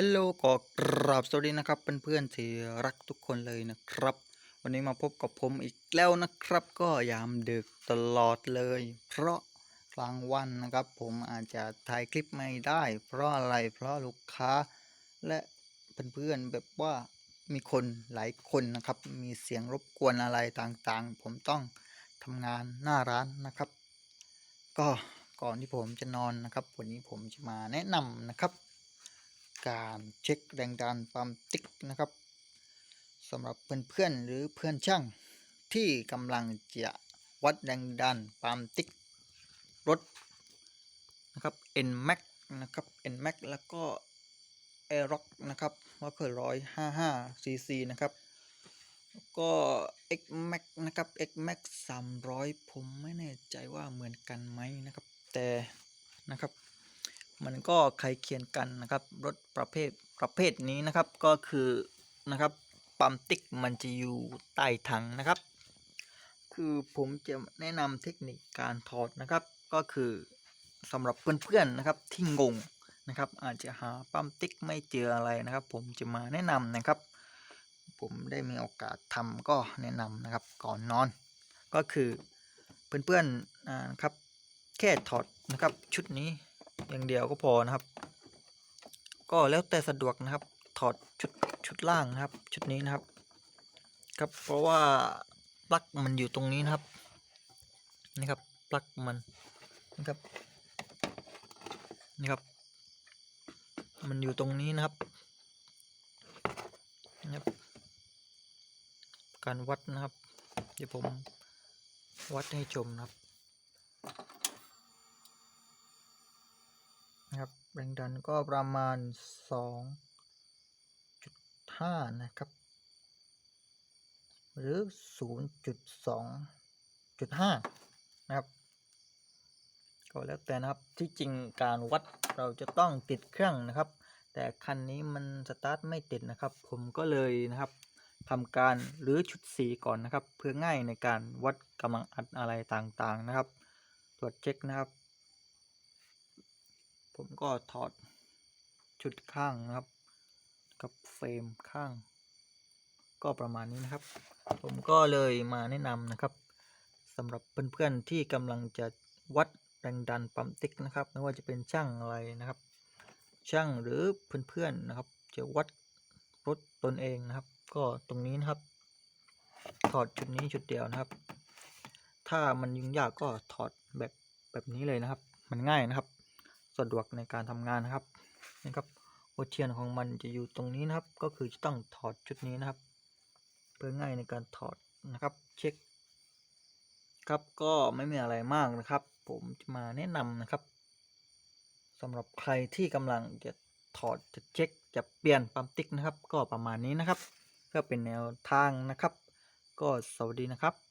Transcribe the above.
ฮัลโหลก็กราบสวัสดีนะครับเพื่อนๆที่รักทุกคนเลยนะครับ วันนี้มาพบกับผมอีกแล้วนะครับ ก็ยามดึกตลอดเลย เพราะกลางวันนะครับ ผมอาจจะถ่ายคลิปไม่ได้ เพราะอะไรเพราะลูกค้า และเพื่อนๆแบบว่ามีคนหลายคนนะครับ มีเสียงรบกวนอะไรต่างๆ ผมต้องทำงานหน้าร้านนะครับ ก็ก่อนที่ผมจะนอนนะครับ วันนี้ผมจะมาแนะนำนะครับ การเช็คแรงดันปั๊มติ๊กนะครับสำหรับเพื่อนๆหรือเพื่อนช่างที่กำลังจะวัดแรงดันปั๊มติ๊กรถนะครับ NMAX นะครับ NMAX แล้วก็ Aerox นะครับก็คือ155 cc นะครับแล้วก็ XMAX นะครับ XMAX 300 ผมไม่แน่ใจว่าเหมือนกันไหมนะครับ แต่นะครับ มันก็ใครเคียนกันนะครับรถประเภทประเภทนี้นะครับก็คือนะครับปั๊มติ๊กมันจะอยู่ใต้ถังนะครับ คือผมจะแนะนำเทคนิคการถอดนะครับ ก็คือสำหรับเพื่อนๆนะครับที่งงนะครับอาจจะหาปั๊มติ๊กไม่เจออะไรนะครับ ผมจะมาแนะนำนะครับ ผมได้มีโอกาสทำก็แนะนำนะครับก่อนนอน ก็คือเพื่อนๆอ่าครับแค่ถอดนะครับชุดนี้ อย่างเดียวก็พอนะครับ ก็แล้วแต่สะดวกนะครับ ถอดชุดชุดล่างนะครับ ชุดนี้นะครับ ครับเพราะว่าปลั๊กมันอยู่ตรงนี้นะครับนี่ครับปลั๊กมันนะครับนี่ครับ มันอยู่ตรงนี้นะครับนะครับ การวัดนะครับ เดี๋ยวผมวัดให้ชมนะครับ นะครับแรงดันก็ประมาณ 2.5 นะครับ หรือ 0.2.5 นะครับ ก็แล้วแต่นะครับที่จริงการวัดเราจะต้องติดเครื่องนะครับ แต่คันนี้มันสตาร์ทไม่ติดนะครับ ผมก็เลยนะครับทำการหรือชุดสีก่อนนะครับ เพื่อง่ายในการวัดกำลังอัดอะไรต่างๆนะครับ ตรวจเช็คนะครับ ผมก็ถอดชุดข้างนะครับ กับเฟรมข้าง ก็ประมาณนี้นะครับ ผมก็เลยมาแนะนำนะครับสำหรับเพื่อนๆที่กำลังจะวัดแรงดันปั๊มติ๊กนะครับ ไม่ว่าจะเป็นช่างอะไรนะครับ ช่างหรือเพื่อนๆนะครับ จะวัดรถตนเองนะครับ ก็ตรงนี้นะครับ ถอดชุดนี้ชุดเดียวนะครับ ถ้ามันยุ่งยากก็ถอดแบบแบบนี้เลยนะครับ มันง่ายนะครับ สะดวกในการทำงานนะครับนะครับหัวเทียนของมันจะอยู่ตรงนี้นะครับ ก็คือจะต้องถอดชุดนี้นะครับ เพื่อง่ายในการถอดนะครับเช็คครับก็ไม่มีอะไรมากนะครับ ผมจะมาแนะนำนะครับสำหรับใครที่กำลังจะถอดจะเช็คจะเปลี่ยนปั๊มติ๊กนะครับ ก็ประมาณนี้นะครับ ก็เป็นแนวทางนะครับ ก็สวัสดีนะครับ